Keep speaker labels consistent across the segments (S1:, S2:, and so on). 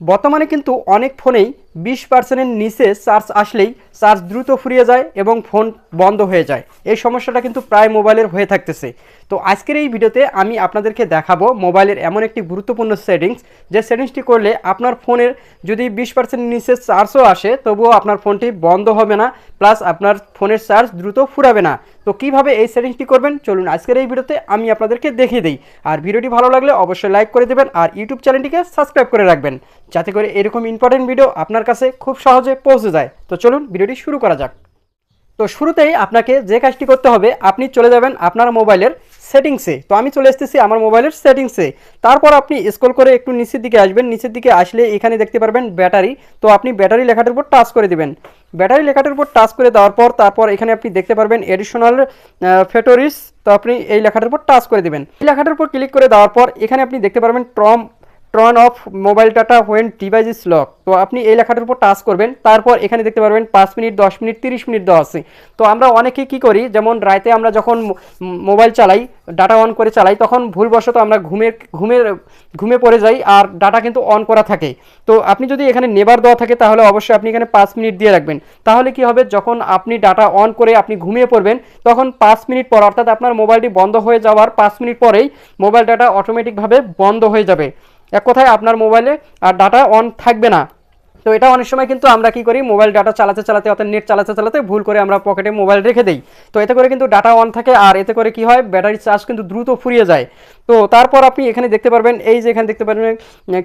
S1: বর্তমানে কিন্তু অনেক ফোনেই বিশ পার্সেন্টের নিচে চার্জ আসলেই চার্জ দ্রুত ফুরিয়ে যায় এবং ফোন বন্ধ হয়ে যায়। এই সমস্যাটা কিন্তু প্রায় মোবাইলের হয়ে থাকতেছে। তো আজকের এই ভিডিওতে আমি আপনাদেরকে দেখাবো মোবাইলের এমন একটি গুরুত্বপূর্ণ সেটিংস যে সেটিংসটি করলে আপনার ফোনের যদি বিশ পার্সেন্টের নিচে চার্জও আসে, তবুও আপনার ফোনটি বন্ধ হবে না, প্লাস আপনার ফোনের চার্জ দ্রুত ফুরাবে না। তো কীভাবে এই সেটিংসটি করবেন? চলুন আজকের এই ভিডিওতে আমি আপনাদেরকে দেখিয়ে দিই। আর ভিডিওটি ভালো লাগলে অবশ্যই লাইক করে দেবেন, আর ইউটিউব চ্যানেলটিকে সাবস্ক্রাইব করে রাখবেন। যাতে করে এরকম ইম্পর্টেন্ট ভিডিও আপনার কাছে খুব সহজে পৌঁছে যায়। তো চলুন ভিডিওটি শুরু করা যাক। তো শুরুতেই আপনাকে যে কাজটি করতে হবে, আপনি চলে যাবেন আপনার মোবাইলের সেটিংসে। তো আমি চলে এসেছি আমার মোবাইলের সেটিংসে। তারপর আপনি স্ক্রল করে একটু নিচের দিকে আসবেন। নিচের দিকে আসলে এখানে দেখতে পারবেন ব্যাটারি। তো আপনি ব্যাটারি লেখাটার উপর টাচ করে দিবেন। ব্যাটারি লেখাটার উপর টাচ করে দেওয়ার পর তারপর এখানে আপনি দেখতে পারবেন এডিশনাল ফেটোরিস তো আপনি এই লেখাটার উপর টাচ করে দেবেন। এই লেখাটার উপর ক্লিক করে দেওয়ার পর এখানে আপনি দেখতে পারবেন ট্রম turn off mobile data when device is lock তো আপনি এই লেখাটার উপর টাচ করবেন, তারপর এখানে দেখতে পারবেন পাঁচ মিনিট, দশ মিনিট, তিরিশ মিনিট দেওয়া আছে। তো আমরা অনেকেই কী করি, যেমন রাতে আমরা যখন মোবাইল চালাই ডাটা অন করে চালাই, তখন ভুলবশত আমরা ঘুমের ঘুমের, ঘুমে পড়ে যাই আর ডাটা কিন্তু অন করা থাকে। তো আপনি যদি এখানে নেবার দেওয়া থাকে, তাহলে অবশ্যই আপনি এখানে পাঁচ মিনিট দিয়ে রাখবেন। তাহলে কি হবে, যখন আপনি ডাটা অন করে আপনি ঘুমিয়ে পড়বেন, তখন পাঁচ মিনিট পর, অর্থাৎ আপনার মোবাইলটি বন্ধ হয়ে যাওয়ার পাঁচ মিনিট পরেই মোবাইল ডাটা অটোমেটিকভাবে বন্ধ হয়ে যাবে। এক কথায় আপনার মোবাইলে আর ডাটা অন থাকবে না। তো এটা অনেক সময় কিন্তু আমরা কি করি মোবাইল ডাটা চালাতে চালাতে, অর্থাৎ নেট চালাতে চালাতে ভুল করে আমরা পকেটে মোবাইল রেখে দিই। তো এতে করে কিন্তু ডাটা অন থাকে আর এতে করে কি হয় ব্যাটারি চার্জ কিন্তু দ্রুত ফুরিয়ে যায়। তো তারপর আপনি এখানে দেখতে পারবেন, এই যে এখানে দেখতে পারবেন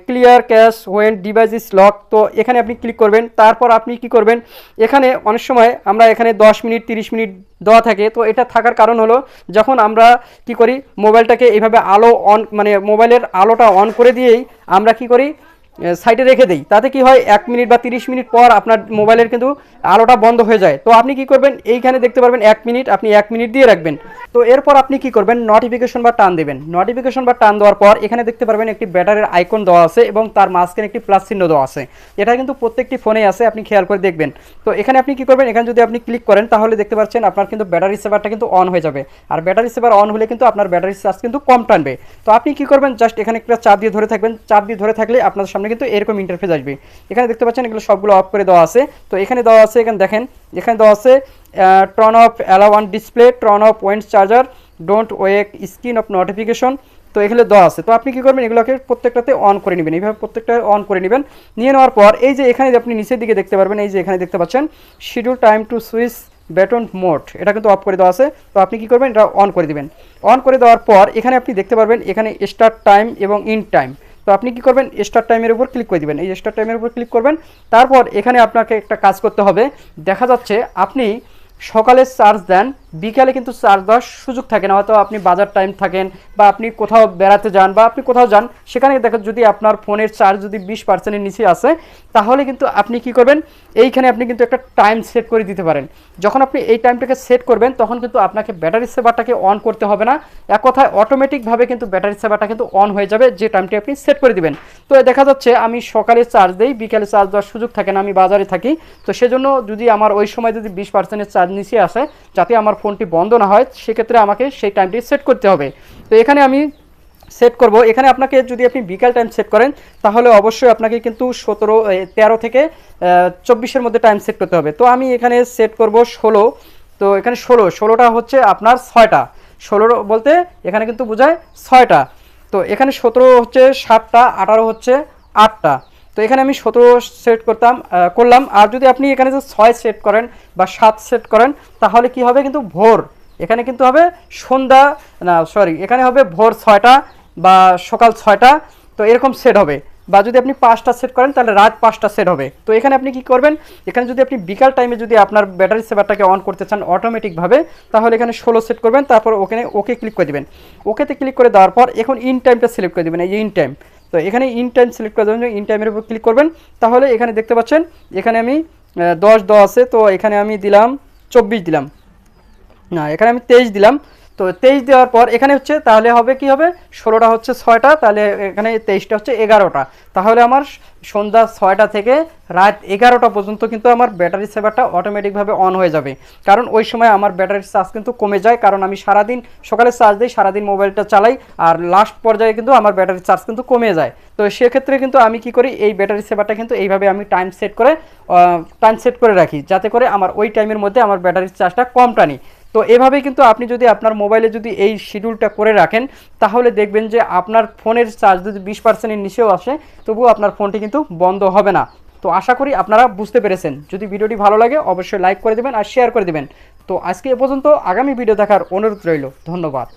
S1: clear cache when device is lock তো এখানে আপনি ক্লিক করবেন, তারপর আপনি কি করবেন, এখানে অনেক সময় আমরা এখানে দশ মিনিট, তিরিশ মিনিট দেওয়া থাকে। তো এটা থাকার কারণ হলো, যখন আমরা কি করি মোবাইলটাকে এইভাবে আলো অন মানে মোবাইলের আলোটা অন করে দিয়েই আমরা কি করি সাইডে রেখে দেই। তাতে কি হয়, এক মিনিট বা তিরিশ মিনিট পর আপনার মোবাইলের কিন্তু আলোটা বন্ধ হয়ে যায়। তো আপনি কি করবেন, এইখানে দেখতে পারবেন এক মিনিট, আপনি এক মিনিট দিয়ে রাখবেন। তো এরপর আপনি কি করবেন নোটিফিকেশন বা টান দেবেন। নোটিফিকেশন বা টান দেওয়ার পর এখানে দেখতে পারবেন একটি ব্যাটারির আইকন দেওয়া আছে এবং তার মাঝখানে একটি প্লাস চিহ্ন দেওয়া আছে। এটা কিন্তু প্রত্যেকটি ফোনে আছে, আপনি খেয়াল করে দেখবেন। তো এখানে আপনি কি করবেন, এখানে যদি আপনি ক্লিক করেন, তাহলে দেখতে পাচ্ছেন আপনার কিন্তু ব্যাটারি সেভারটা কিন্তু অন হয়ে যাবে। আর ব্যাটারি সেভার অন হলে কিন্তু আপনার ব্যাটারি চার্জ কিন্তু কম টানবে। তো আপনি কি করবেন জাস্ট এখানে একটা চাপ দিয়ে ধরে থাকবেন। চাপ দিয়ে ধরে থাকলে আপনার সামনে কিন্তু এরকম ইন্টারফেস আসবে। এখানে দেখতে পাচ্ছেন এগুলো সবগুলো অফ করে দেওয়া আছে। তো এখানে দেওয়া আছে, এখানে দেখেন, এখানে দেওয়া আছে turn off allow one display turn off went charger don't wake screen off notification তো এগুলো দেওয়া আছে। তো আপনি কী করবেন? এগুলোকে প্রত্যেকটাতে অন করে নেবেন। এইভাবে প্রত্যেকটা অন করে নেবেন। নিয়ে নেওয়ার পর এই যে এখানে আপনি নিচের দিকে দেখতে পারবেন, এই যে এখানে দেখতে পাচ্ছেন schedule time to switch baton mode এটা কিন্তু অফ করে দেওয়া আছে। তো আপনি কি করবেন? এটা অন করে দিবেন। অন করে দেওয়ার পর এখানে আপনি দেখতে পারবেন, এখানে স্টার্ট টাইম এবং ইন টাইম তো আপনি কি করবেন? স্টার টাইমের উপর ক্লিক করে দিবেন। এই স্টার টাইমের উপর ক্লিক করবেন, তারপর এখানে আপনাকে একটা কাজ করতে হবে। দেখা যাচ্ছে আপনি সকালে চার্জ দেন বিকালে কিন্তু চার্জ দেওয়ার সুযোগ থাকে না, হয়তো আপনি বাজার টাইম থাকেন বা আপনি কোথাও বেড়াতে যান বা আপনি কোথাও যান, সেখানে দেখেন যদি আপনার ফোনের চার্জ যদি বিশ পার্সেন্টের নিচে আসে, তাহলে কিন্তু আপনি কি করবেন? এইখানে আপনি কিন্তু একটা টাইম সেট করে দিতে পারেন। যখন আপনি এই টাইমটাকে সেট করবেন, তখন কিন্তু আপনাকে ব্যাটারি সেভারটাকে অন করতে হবে না। এক কথায় অটোমেটিকভাবে কিন্তু ব্যাটারি সেভারটা কিন্তু অন হয়ে যাবে যে টাইমটি আপনি সেট করে দিবেন। তো দেখা যাচ্ছে আমি সকালে চার্জ দিই, বিকালে চার্জ দেওয়ার সুযোগ থাকে না, আমি বাজারে থাকি। তো সেজন্য যদি আমার ওই সময় যদি বিশ পার্সেন্টের চার্জ নিচে আসে, যাতে আমার ফোনটি বন্ধ না হয়, সেক্ষেত্রে আমাকে সেই টাইমটি সেট করতে হবে। তো এখানে আমি সেট করব। এখানে আপনাকে যদি আপনি বিকাল টাইম সেট করেন, তাহলে অবশ্যই আপনাকে কিন্তু সতেরো তেরো থেকে চব্বিশের মধ্যে টাইম সেট করতে হবে। তো আমি এখানে সেট করব ষোলো। তো এখানে ষোলো, ষোলোটা হচ্ছে আপনার ছয়টা। ষোলো বলতে এখানে কিন্তু বোঝায় ছয়টা। তো এখানে সতেরো হচ্ছে সাতটা, আঠারো হচ্ছে আটটা। তো এখানে আমি সতেরো সেট করতাম করলাম। আর যদি আপনি এখানে যে ছয় সেট করেন বা সাত সেট করেন, তাহলে কি হবে কিন্তু ভোর? এখানে কিন্তু হবে সন্ধ্যা, না সরি এখানে হবে ভোর ছয়টা বা সকাল ছয়টা, তো এরকম সেট হবে। বা যদি আপনি পাঁচটা সেট করেন, তাহলে রাত পাঁচটা সেট হবে। তো এখানে আপনি কি করবেন? এখানে যদি আপনি বিকাল টাইমে যদি আপনার ব্যাটারি সেভারটাকে অন করতে চান অটোমেটিকভাবে তাহলে এখানে ষোলো সেট করবেন। তারপর ওখানে ওকে ক্লিক করে দেবেন। ওকেতে ক্লিক করে দেওয়ার পর এখন ইন টাইমটা সিলেক্ট করে দেবেন। এই ইন টাইম তো এখানে ইন টাইম সিলেক্ট করার জন্য ইন টাইমের উপর ক্লিক করবেন। তাহলে এখানে দেখতে পাচ্ছেন, এখানে আমি দশ দশ আছে, তো এখানে আমি দিলাম, চব্বিশ দিলাম। না, এখানে আমি তেইশ দিলাম। তো তেইশ দেওয়ার পর এখানে হচ্ছে, তাহলে হবে কি হবে? ষোলোটা হচ্ছে ছয়টা, তাহলে এখানে তেইশটা হচ্ছে এগারোটা। তাহলে আমার সন্ধ্যা ছয়টা থেকে রাত এগারোটা পর্যন্ত কিন্তু আমার ব্যাটারি সেভারটা অটোমেটিকভাবে অন হয়ে যাবে। কারণ ওই সময় আমার ব্যাটারির চার্জ কিন্তু কমে যায়, কারণ আমি সারাদিন সকালে চার্জ দিই, সারাদিন মোবাইলটা চালাই, আর লাস্ট পর্যায়ে কিন্তু আমার ব্যাটারির চার্জ কিন্তু কমে যায়। তো সেক্ষেত্রে কিন্তু আমি কি করি, এই ব্যাটারি সেভারটা কিন্তু এইভাবে আমি টাইম সেট করে টাইম সেট করে রাখি, যাতে করে আমার ওই টাইমের মধ্যে আমার ব্যাটারির চার্জটা কম টানি। তো এভাবে কিন্তু আপনি যদি আপনার মোবাইলে যদি এই শিডিউলটা করে রাখেন, তাহলে দেখবেন যে আপনার ফোনের চার্জ যদি বিশ পার্সেন্টের নিচেও আসে, তবুও আপনার ফোনটি কিন্তু বন্ধ হবে না। তো আশা করি আপনারা বুঝতে পেরেছেন। যদি ভিডিওটি ভালো লাগে, অবশ্যই লাইক করে দেবেন আর শেয়ার করে দেবেন। তো আজকে এ পর্যন্ত আগামী ভিডিও দেখার অনুরোধ রইল। ধন্যবাদ।